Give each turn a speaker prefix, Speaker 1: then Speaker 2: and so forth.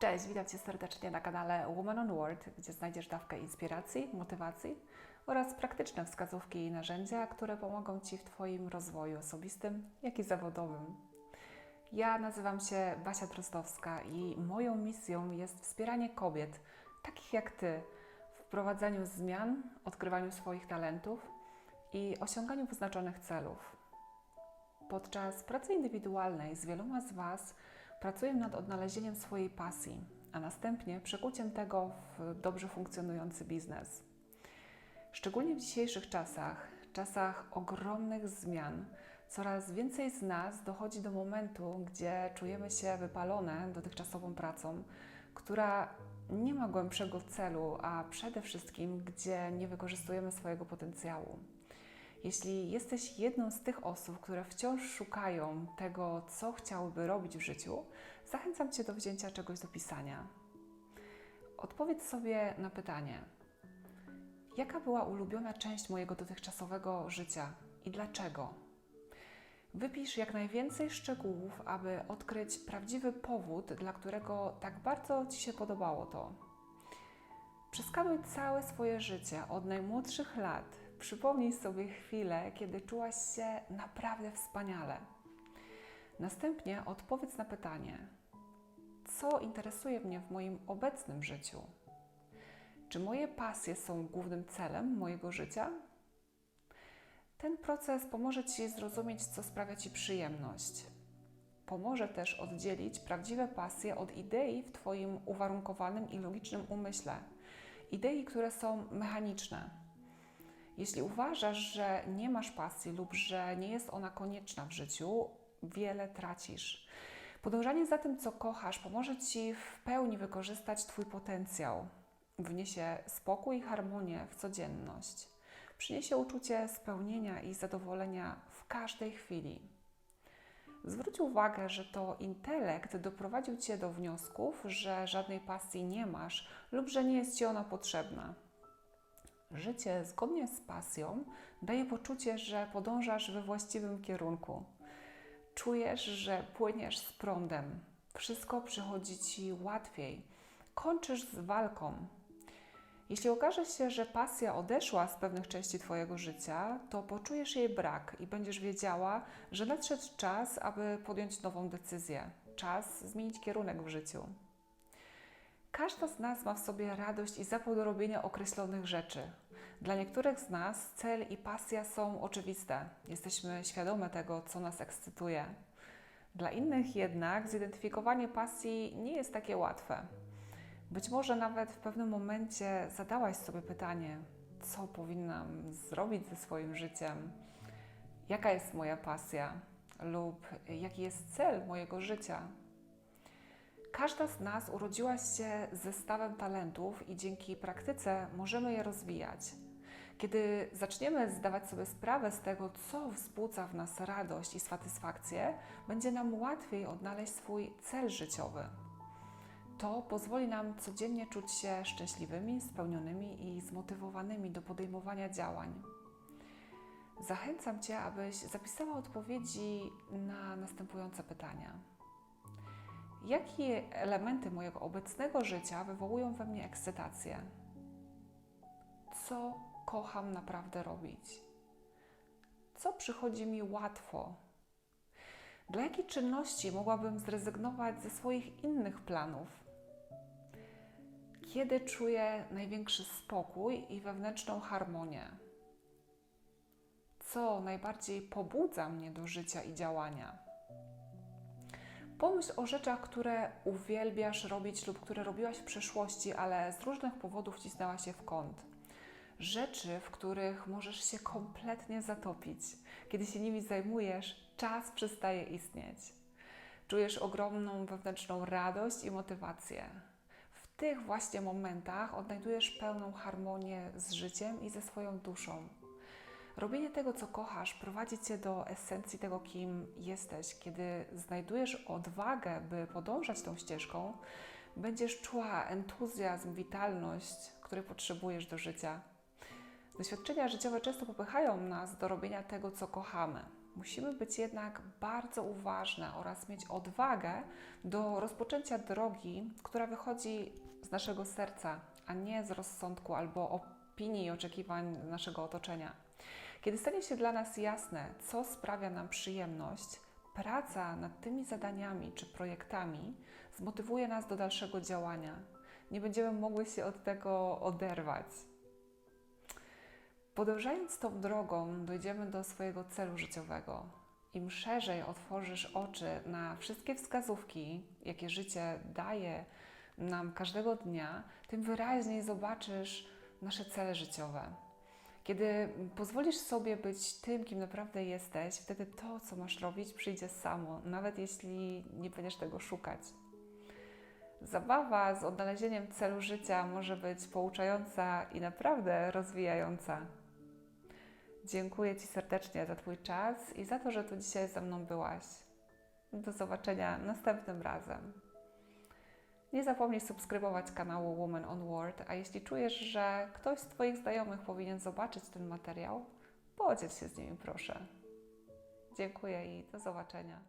Speaker 1: Cześć, witam Cię serdecznie na kanale Woman on Word, gdzie znajdziesz dawkę inspiracji, motywacji oraz praktyczne wskazówki i narzędzia, które pomogą Ci w Twoim rozwoju osobistym, jak i zawodowym. Ja nazywam się Basia Drozdowska i moją misją jest wspieranie kobiet, takich jak Ty, w wprowadzaniu zmian, odkrywaniu swoich talentów i osiąganiu wyznaczonych celów. Podczas pracy indywidualnej z wieloma z Was pracuję nad odnalezieniem swojej pasji, a następnie przekuciem tego w dobrze funkcjonujący biznes. Szczególnie w dzisiejszych czasach, czasach ogromnych zmian, coraz więcej z nas dochodzi do momentu, gdzie czujemy się wypalone dotychczasową pracą, która nie ma głębszego celu, a przede wszystkim, gdzie nie wykorzystujemy swojego potencjału. Jeśli jesteś jedną z tych osób, które wciąż szukają tego, co chciałyby robić w życiu, zachęcam Cię do wzięcia czegoś do pisania. Odpowiedz sobie na pytanie: jaka była ulubiona część mojego dotychczasowego życia i dlaczego? Wypisz jak najwięcej szczegółów, aby odkryć prawdziwy powód, dla którego tak bardzo Ci się podobało to. Przeskanuj całe swoje życie od najmłodszych lat. Przypomnij sobie chwilę, kiedy czułaś się naprawdę wspaniale. Następnie odpowiedz na pytanie: co interesuje mnie w moim obecnym życiu? Czy moje pasje są głównym celem mojego życia? Ten proces pomoże Ci zrozumieć, co sprawia Ci przyjemność. Pomoże też oddzielić prawdziwe pasje od idei w Twoim uwarunkowanym i logicznym umyśle. Idei, które są mechaniczne. Jeśli uważasz, że nie masz pasji lub że nie jest ona konieczna w życiu, wiele tracisz. Podążanie za tym, co kochasz, pomoże Ci w pełni wykorzystać Twój potencjał. Wniesie spokój i harmonię w codzienność. Przyniesie uczucie spełnienia i zadowolenia w każdej chwili. Zwróć uwagę, że to intelekt doprowadził Cię do wniosków, że żadnej pasji nie masz lub że nie jest Ci ona potrzebna. Życie zgodnie z pasją daje poczucie, że podążasz we właściwym kierunku. Czujesz, że płyniesz z prądem. Wszystko przychodzi ci łatwiej. Kończysz z walką. Jeśli okaże się, że pasja odeszła z pewnych części Twojego życia, to poczujesz jej brak i będziesz wiedziała, że nadszedł czas, aby podjąć nową decyzję. Czas zmienić kierunek w życiu. Każda z nas ma w sobie radość i zapał do robienia określonych rzeczy. Dla niektórych z nas cel i pasja są oczywiste. Jesteśmy świadome tego, co nas ekscytuje. Dla innych jednak zidentyfikowanie pasji nie jest takie łatwe. Być może nawet w pewnym momencie zadałaś sobie pytanie, co powinnam zrobić ze swoim życiem, jaka jest moja pasja lub jaki jest cel mojego życia. Każda z nas urodziła się z zestawem talentów i dzięki praktyce możemy je rozwijać. Kiedy zaczniemy zdawać sobie sprawę z tego, co wzbudza w nas radość i satysfakcję, będzie nam łatwiej odnaleźć swój cel życiowy. To pozwoli nam codziennie czuć się szczęśliwymi, spełnionymi i zmotywowanymi do podejmowania działań. Zachęcam Cię, abyś zapisała odpowiedzi na następujące pytania. Jakie elementy mojego obecnego życia wywołują we mnie ekscytację? Co kocham naprawdę robić? Co przychodzi mi łatwo? Dla jakiej czynności mogłabym zrezygnować ze swoich innych planów? Kiedy czuję największy spokój i wewnętrzną harmonię? Co najbardziej pobudza mnie do życia i działania? Pomyśl o rzeczach, które uwielbiasz robić lub które robiłaś w przeszłości, ale z różnych powodów cisnęła się w kąt. Rzeczy, w których możesz się kompletnie zatopić. Kiedy się nimi zajmujesz, czas przestaje istnieć. Czujesz ogromną wewnętrzną radość i motywację. W tych właśnie momentach odnajdujesz pełną harmonię z życiem i ze swoją duszą. Robienie tego, co kochasz, prowadzi cię do esencji tego, kim jesteś. Kiedy znajdujesz odwagę, by podążać tą ścieżką, będziesz czuła entuzjazm, witalność, której potrzebujesz do życia. Doświadczenia życiowe często popychają nas do robienia tego, co kochamy. Musimy być jednak bardzo uważne oraz mieć odwagę do rozpoczęcia drogi, która wychodzi z naszego serca, a nie z rozsądku albo opinii i oczekiwań naszego otoczenia. Kiedy stanie się dla nas jasne, co sprawia nam przyjemność, praca nad tymi zadaniami czy projektami zmotywuje nas do dalszego działania. Nie będziemy mogły się od tego oderwać. Podążając tą drogą, dojdziemy do swojego celu życiowego. Im szerzej otworzysz oczy na wszystkie wskazówki, jakie życie daje nam każdego dnia, tym wyraźniej zobaczysz nasze cele życiowe. Kiedy pozwolisz sobie być tym, kim naprawdę jesteś, wtedy to, co masz robić, przyjdzie samo, nawet jeśli nie będziesz tego szukać. Zabawa z odnalezieniem celu życia może być pouczająca i naprawdę rozwijająca. Dziękuję Ci serdecznie za Twój czas i za to, że tu dzisiaj ze mną byłaś. Do zobaczenia następnym razem. Nie zapomnij subskrybować kanału Woman on Word, a jeśli czujesz, że ktoś z Twoich znajomych powinien zobaczyć ten materiał, podziel się z nimi proszę. Dziękuję i do zobaczenia.